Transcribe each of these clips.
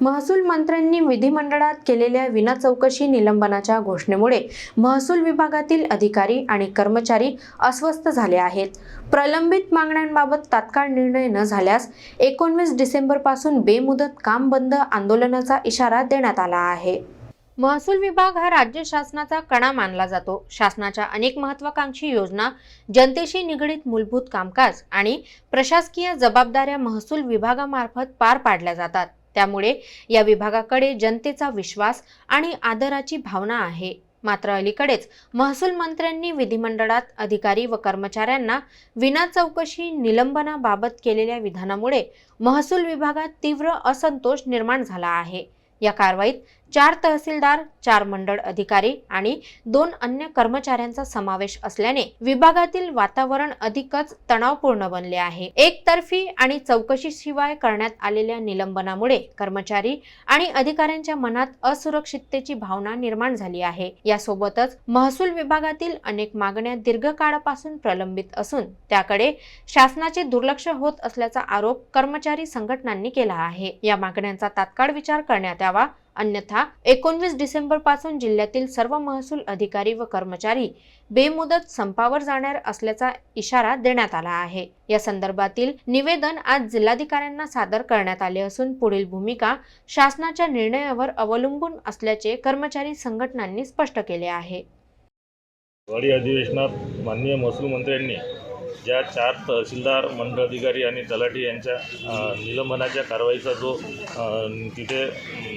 महसूल मंत्र्यांनी विधिमंडळात केलेल्या विना चौकशी निलंबनाच्या घोषणेमुळे महसूल विभागातील अधिकारी आणि कर्मचारी अस्वस्थ झाले आहेत. प्रलंबित मागण्यांबाबत तात्काळ निर्णय न झाल्यास एकोणवीस डिसेंबरपासून बेमुदत काम बंद आंदोलनाचा इशारा देण्यात आला आहे. महसूल विभाग हा राज्य शासनाचा कणा मानला जातो. शासनाच्या अनेक महत्वाकांक्षी योजना जनतेशी निगडीत मूलभूत कामकाज आणि प्रशासकीय जबाबदाऱ्या महसूल विभागामार्फत पार पाडल्या जातात. त्यामुळे या विभागाकडे जनतेचा विश्वास आणि आदराची भावना आहे. मात्र अलीकडेच महसूल मंत्र्यांनी विधिमंडळात अधिकारी व कर्मचाऱ्यांना विना चौकशी निलंबनाबाबत केलेल्या विधानामुळे महसूल विभागात तीव्र असंतोष निर्माण झाला आहे. या कारवाईत चार तहसीलदार चार मंडळ अधिकारी आणि दोन अन्य कर्मचाऱ्यांचा समावेश असल्याने विभागातील वातावरण अधिकच तणावपूर्ण बनले आहे. एकतर्फी आणि चौकशीशिवाय करण्यात आलेल्या निलंबनामुळे कर्मचारी आणि अधिकाऱ्यांच्या मनात असुरक्षिततेची भावना निर्माण झाली आहे. यासोबतच महसूल विभागातील अनेक मागण्या दीर्घकाळापासून प्रलंबित असून त्याकडे शासनाचे दुर्लक्ष होत असल्याचा आरोप कर्मचारी संघटनांनी केला आहे. या मागण्यांचा तात्काळ विचार करण्यात यावा अन्यथा एकोणवीस डिसेंबरपासून जिल्ह्यातील सर्व महसूल अधिकारी व कर्मचारी बेमुदत संपावर जाणार असल्याचा इशारा देण्यात आला आहे. या संदर्भातील निवेदन आज जिल्हाधिकाऱ्यांना सादर करण्यात आले असून पुढील भूमिका शासनाच्या निर्णयावर अवलंबून असल्याचे कर्मचारी संघटनांनी स्पष्ट केले आहे. अधिवेशनात माननीय महसूल मंत्र्यांनी ज्या चार तहसीलदार मंडळ अधिकारी आणि तलाठी यांच्या निलंबनाच्या कारवाईचा जो तिथे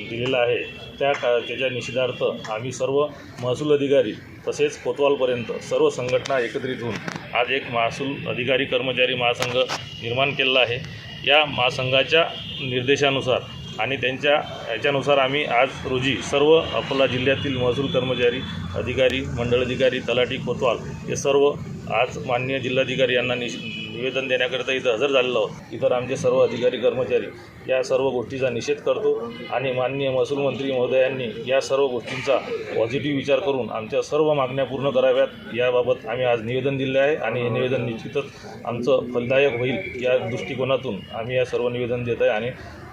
दिलेला आहे त्या का त्याच्या निषेधार्थ आम्ही सर्व महसूल अधिकारी तसेच कोतवालपर्यंत सर्व संघटना एकत्रित होऊन आज एक महसूल अधिकारी कर्मचारी महासंघ निर्माण केलेला आहे. या महासंघाच्या निर्देशानुसार आणि त्यांच्या याच्यानुसार आम्ही आज रोजी सर्व अकोला जिल्ह्यातील महसूल कर्मचारी अधिकारी मंडळ अधिकारी तलाठी कोतवाल हे सर्व आज माननीय जिल्हाधिकारी यांना निश निवेदन देण्याकरिता इथं हजर झालेलो आहोत. इतर आमचे सर्व अधिकारी कर्मचारी या सर्व गोष्टीचा निषेध करतो आणि माननीय महसूल मंत्री महोदयांनी या सर्व गोष्टींचा पॉझिटिव्ह विचार करून आमच्या सर्व मागण्या पूर्ण कराव्यात याबाबत आम्ही आज निवेदन दिले आहे आणि हे निवेदन निश्चितच आमचं फलदायक होईल या दृष्टिकोनातून आम्ही या सर्व निवेदन देत आहे आणि